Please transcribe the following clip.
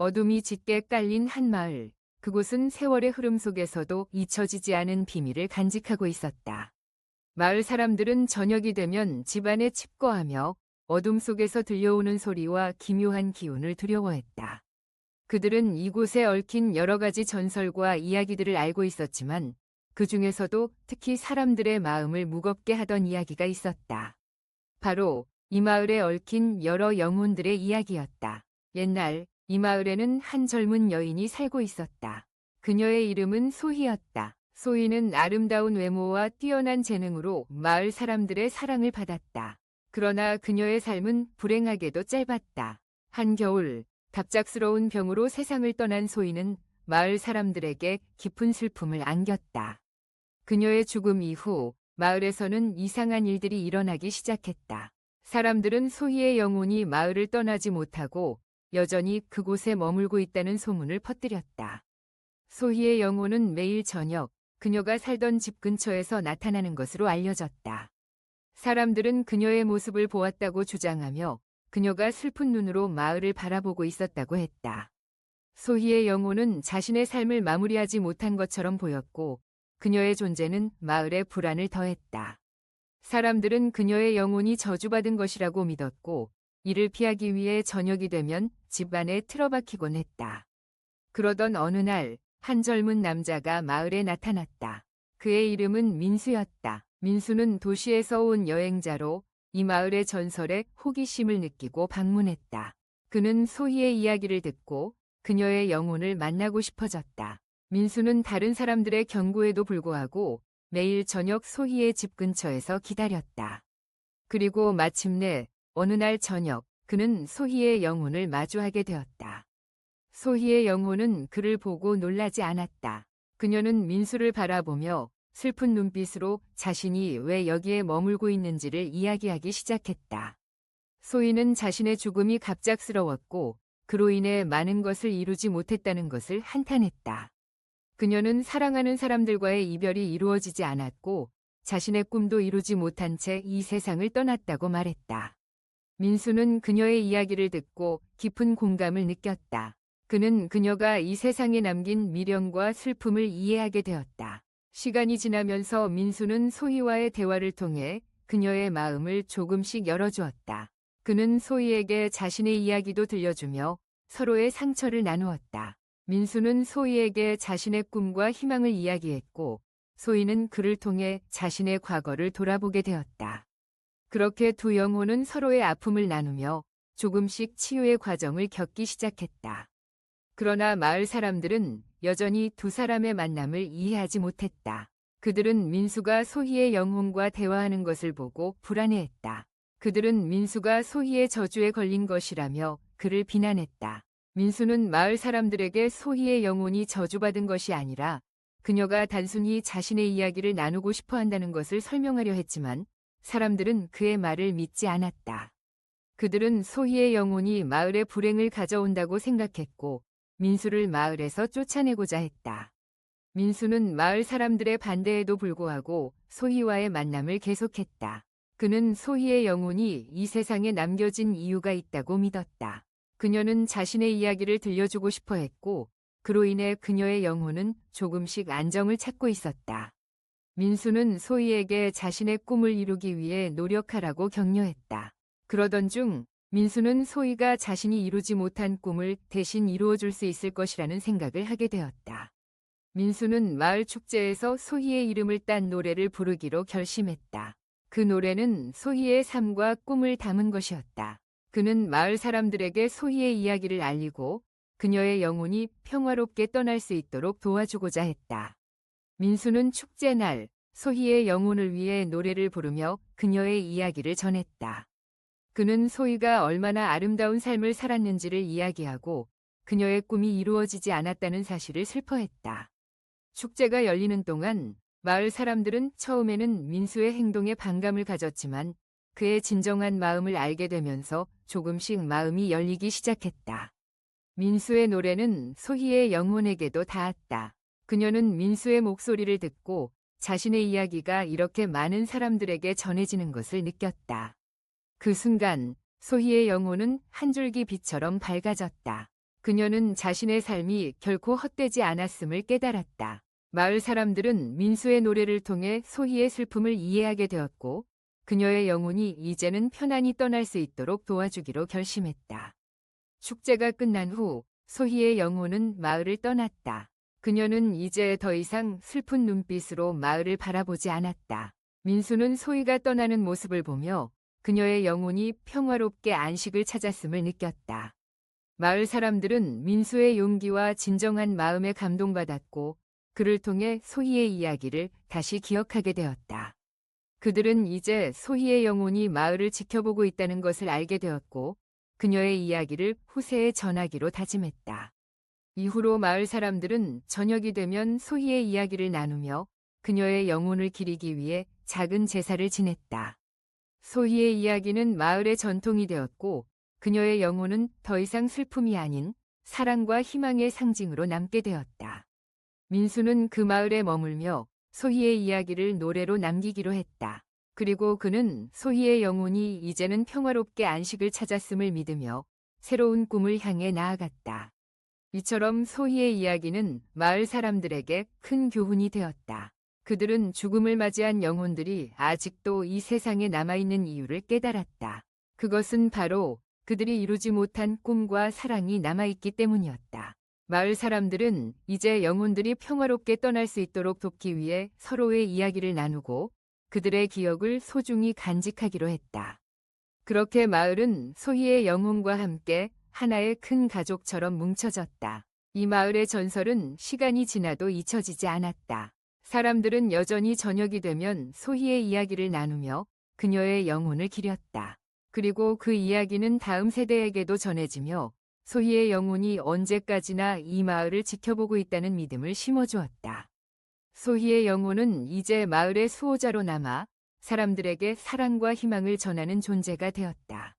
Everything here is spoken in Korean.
어둠이 짙게 깔린 한 마을. 그곳은 세월의 흐름 속에서도 잊혀지지 않은 비밀을 간직하고 있었다. 마을 사람들은 저녁이 되면 집안에 칩거하며 어둠 속에서 들려오는 소리와 기묘한 기운을 두려워했다. 그들은 이곳에 얽힌 여러 가지 전설과 이야기들을 알고 있었지만 그 중에서도 특히 사람들의 마음을 무겁게 하던 이야기가 있었다. 바로 이 마을에 얽힌 여러 영혼들의 이야기였다. 옛날 이 마을에는 한 젊은 여인이 살고 있었다. 그녀의 이름은 소희였다. 소희는 아름다운 외모와 뛰어난 재능으로 마을 사람들의 사랑을 받았다. 그러나 그녀의 삶은 불행하게도 짧았다. 한겨울 갑작스러운 병으로 세상을 떠난 소희는 마을 사람들에게 깊은 슬픔을 안겼다. 그녀의 죽음 이후 마을에서는 이상한 일들이 일어나기 시작했다. 사람들은 소희의 영혼이 마을을 떠나지 못하고 여전히 그곳에 머물고 있다는 소문을 퍼뜨렸다. 소희의 영혼은 매일 저녁 그녀가 살던 집 근처에서 나타나는 것으로 알려졌다. 사람들은 그녀의 모습을 보았다고 주장하며 그녀가 슬픈 눈으로 마을을 바라보고 있었다고 했다. 소희의 영혼은 자신의 삶을 마무리하지 못한 것처럼 보였고 그녀의 존재는 마을에 불안을 더했다. 사람들은 그녀의 영혼이 저주받은 것이라고 믿었고 이를 피하기 위해 저녁이 되면 집 안에 틀어박히곤 했다. 그러던 어느 날 한 젊은 남자가 마을에 나타났다. 그의 이름은 민수였다. 민수는 도시에서 온 여행자로 이 마을의 전설에 호기심을 느끼고 방문했다. 그는 소희의 이야기를 듣고 그녀의 영혼을 만나고 싶어졌다. 민수는 다른 사람들의 경고에도 불구하고 매일 저녁 소희의 집 근처에서 기다렸다. 그리고 마침내 어느 날 저녁 그는 소희의 영혼을 마주하게 되었다. 소희의 영혼은 그를 보고 놀라지 않았다. 그녀는 민수를 바라보며 슬픈 눈빛으로 자신이 왜 여기에 머물고 있는지를 이야기하기 시작했다. 소희는 자신의 죽음이 갑작스러웠고 그로 인해 많은 것을 이루지 못했다는 것을 한탄했다. 그녀는 사랑하는 사람들과의 이별이 이루어지지 않았고 자신의 꿈도 이루지 못한 채 이 세상을 떠났다고 말했다. 민수는 그녀의 이야기를 듣고 깊은 공감을 느꼈다. 그는 그녀가 이 세상에 남긴 미련과 슬픔을 이해하게 되었다. 시간이 지나면서 민수는 소희와의 대화를 통해 그녀의 마음을 조금씩 열어주었다. 그는 소희에게 자신의 이야기도 들려주며 서로의 상처를 나누었다. 민수는 소희에게 자신의 꿈과 희망을 이야기했고 소희는 그를 통해 자신의 과거를 돌아보게 되었다. 그렇게 두 영혼은 서로의 아픔을 나누며 조금씩 치유의 과정을 겪기 시작했다. 그러나 마을 사람들은 여전히 두 사람의 만남을 이해하지 못했다. 그들은 민수가 소희의 영혼과 대화하는 것을 보고 불안해했다. 그들은 민수가 소희의 저주에 걸린 것이라며 그를 비난했다. 민수는 마을 사람들에게 소희의 영혼이 저주받은 것이 아니라 그녀가 단순히 자신의 이야기를 나누고 싶어 한다는 것을 설명하려 했지만 사람들은 그의 말을 믿지 않았다. 그들은 소희의 영혼이 마을에 불행을 가져온다고 생각했고 민수를 마을에서 쫓아내고자 했다. 민수는 마을 사람들의 반대에도 불구하고 소희와의 만남을 계속했다. 그는 소희의 영혼이 이 세상에 남겨진 이유가 있다고 믿었다. 그녀는 자신의 이야기를 들려주고 싶어 했고, 그로 인해 그녀의 영혼은 조금씩 안정을 찾고 있었다. 민수는 소희에게 자신의 꿈을 이루기 위해 노력하라고 격려했다. 그러던 중 민수는 소희가 자신이 이루지 못한 꿈을 대신 이루어줄 수 있을 것이라는 생각을 하게 되었다. 민수는 마을 축제에서 소희의 이름을 딴 노래를 부르기로 결심했다. 그 노래는 소희의 삶과 꿈을 담은 것이었다. 그는 마을 사람들에게 소희의 이야기를 알리고 그녀의 영혼이 평화롭게 떠날 수 있도록 도와주고자 했다. 민수는 축제 날 소희의 영혼을 위해 노래를 부르며 그녀의 이야기를 전했다. 그는 소희가 얼마나 아름다운 삶을 살았는지를 이야기하고 그녀의 꿈이 이루어지지 않았다는 사실을 슬퍼했다. 축제가 열리는 동안 마을 사람들은 처음에는 민수의 행동에 반감을 가졌지만 그의 진정한 마음을 알게 되면서 조금씩 마음이 열리기 시작했다. 민수의 노래는 소희의 영혼에게도 닿았다. 그녀는 민수의 목소리를 듣고 자신의 이야기가 이렇게 많은 사람들에게 전해지는 것을 느꼈다. 그 순간 소희의 영혼은 한 줄기 빛처럼 밝아졌다. 그녀는 자신의 삶이 결코 헛되지 않았음을 깨달았다. 마을 사람들은 민수의 노래를 통해 소희의 슬픔을 이해하게 되었고 그녀의 영혼이 이제는 편안히 떠날 수 있도록 도와주기로 결심했다. 축제가 끝난 후 소희의 영혼은 마을을 떠났다. 그녀는 이제 더 이상 슬픈 눈빛으로 마을을 바라보지 않았다. 민수는 소희가 떠나는 모습을 보며 그녀의 영혼이 평화롭게 안식을 찾았음을 느꼈다. 마을 사람들은 민수의 용기와 진정한 마음에 감동받았고 그를 통해 소희의 이야기를 다시 기억하게 되었다. 그들은 이제 소희의 영혼이 마을을 지켜보고 있다는 것을 알게 되었고 그녀의 이야기를 후세에 전하기로 다짐했다. 이후로 마을 사람들은 저녁이 되면 소희의 이야기를 나누며 그녀의 영혼을 기리기 위해 작은 제사를 지냈다. 소희의 이야기는 마을의 전통이 되었고 그녀의 영혼은 더 이상 슬픔이 아닌 사랑과 희망의 상징으로 남게 되었다. 민수는 그 마을에 머물며 소희의 이야기를 노래로 남기기로 했다. 그리고 그는 소희의 영혼이 이제는 평화롭게 안식을 찾았음을 믿으며 새로운 꿈을 향해 나아갔다. 이처럼 소희의 이야기는 마을 사람들에게 큰 교훈이 되었다. 그들은 죽음을 맞이한 영혼들이 아직도 이 세상에 남아있는 이유를 깨달았다. 그것은 바로 그들이 이루지 못한 꿈과 사랑이 남아있기 때문이었다. 마을 사람들은 이제 영혼들이 평화롭게 떠날 수 있도록 돕기 위해 서로의 이야기를 나누고 그들의 기억을 소중히 간직하기로 했다. 그렇게 마을은 소희의 영혼과 함께 하나의 큰 가족처럼 뭉쳐졌다. 이 마을의 전설은 시간이 지나도 잊혀지지 않았다. 사람들은 여전히 저녁이 되면 소희의 이야기를 나누며 그녀의 영혼을 기렸다. 그리고 그 이야기는 다음 세대에게도 전해지며 소희의 영혼이 언제까지나 이 마을을 지켜보고 있다는 믿음을 심어주었다. 소희의 영혼은 이제 마을의 수호자로 남아 사람들에게 사랑과 희망을 전하는 존재가 되었다.